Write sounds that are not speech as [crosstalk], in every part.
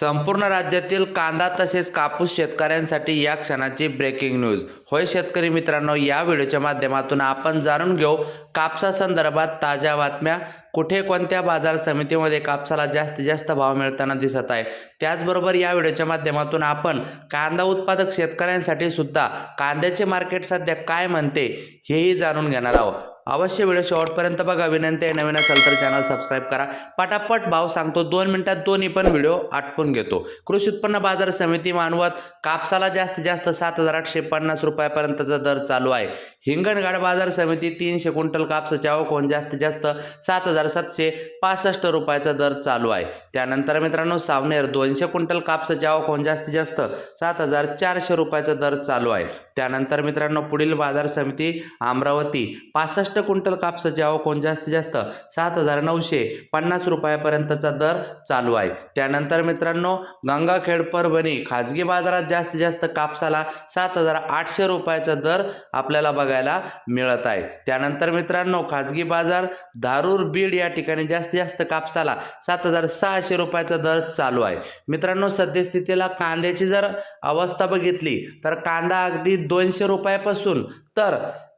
संपूर्ण राज्यातील कांदा तसेच कापूस शेतकऱ्यांसाठी या क्षणाची ब्रेकिंग न्यूज होय शेतकरी मित्रांनो या व्हिडिओच्या माध्यमातून आपण जाणून घेऊ कापसासंदर्भात ताज्या बातम्या. कुठे कोणत्या बाजार समितीमध्ये कापसाला जास्तीत जास्त भाव मिळताना दिसत आहे? त्याचबरोबर या व्हिडिओच्या माध्यमातून आपण कांदा उत्पादक शेतकऱ्यांसाठी सुद्धा कांद्याचे मार्केट सध्या काय म्हणते हेही जाणून घेणार आहोत. अवश्य व्हिडिओ शेवटपर्यंत बघा. विनंती आहे नवीन असाल तर चॅनल सबस्क्राईब करा. पटापट भाव सांगतो. दोन मिनिटात दोन्ही पण व्हिडिओ आटपून घेतो. कृषी उत्पन्न बाजार समिती मानवत कापसाला जास्तीत जास्त सात हजार आठशे पन्नास रुपयापर्यंतचा दर चालू आहे. हिंगणघाट बाजार समिती तीनशे क्विंटल कापसाच्या कोण जास्तीत जास्त सात हजार सातशे पासष्ट रुपयाचा दर चालू आहे. त्यानंतर मित्रांनो सावनेर दोनशे क्विंटल कापसाच्या आवकोन जास्तीत जास्त सात हजार चारशे रुपयाचा दर चालू आहे. त्यानंतर मित्रांनो पुढील बाजार समिती अमरावती पासष्ट क्विंटल कापसाची आवकोन जास्तीत जास्त सात हजार नऊशे पन्नास रुपयापर्यंतचा दर चालू आहे. त्यानंतर मित्रांनो गंगाखेड परभणी खाजगी बाजारात जास्तीत जास्त कापसाला सात हजार आठशे रुपयाचा दर आपल्याला बघायला मिळत आहे. त्यानंतर मित्रांनो खाजगी बाजार धारूर बीड या ठिकाणी जास्तीत जास्त कापसाला सात हजार सहाशे रुपयाचा दर चालू आहे. मित्रांनो सद्यस्थितीला कांद्याची जर अवस्था बघितली तर कांदा अगदी दोनशे रुपयापासून तर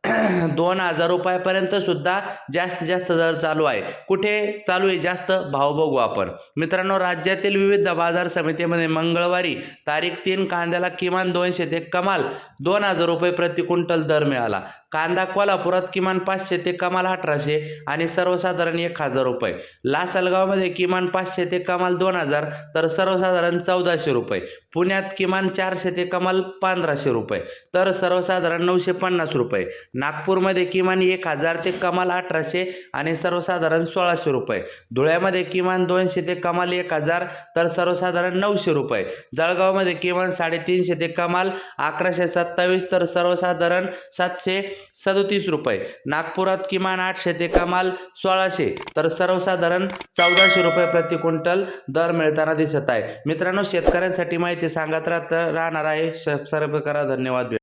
[clears throat] दोन हजार रुपयापर्यंत सुद्धा जास्तीत जास्त दर चालू आहे. कुठे चालू आहे? जास्त भाव बघू आपण. मित्रांनो राज्यातील विविध बाजार समितीमध्ये मंगळवारी तारीख तीन कांद्याला किमान दोनशे ते कमाल दोन हजार रुपये प्रति क्विंटल दर मिळाला. कांदा कोल्हापुरात किमान पाचशे ते कमाल अठराशे आणि सर्वसाधारण एक हजार रुपये. लासलगावमध्ये किमान पाचशे ते कमाल दोन हजार तर सर्वसाधारण चौदाशे रुपये. पुण्यात किमान चारशे ते कमाल पंधराशे रुपये. तर सर्वसाधारण नऊशे पन्नास रुपये. नागपूरमध्ये किमान एक हजार ते कमाल अठराशे आणि सर्वसाधारण सोळाशे रुपये. धुळ्यामध्ये किमान दोनशे ते कमाल एक हजार तर सर्वसाधारण नऊशे रुपये. जळगावमध्ये किमान साडेतीनशे ते कमाल अकराशे सत्तावीस तर सर्वसाधारण सातशे सदोतीस रुपये. नागपुरात किमान आठशे ते कमाल सोळाशे तर सर्वसाधारण चौदाशे रुपये प्रति क्विंटल दर मिळताना दिसत आहे. मित्रांनो शेतकऱ्यांसाठी माहिती सांगत राहत राहणार आहे. सबस्क्राईब करा. धन्यवाद.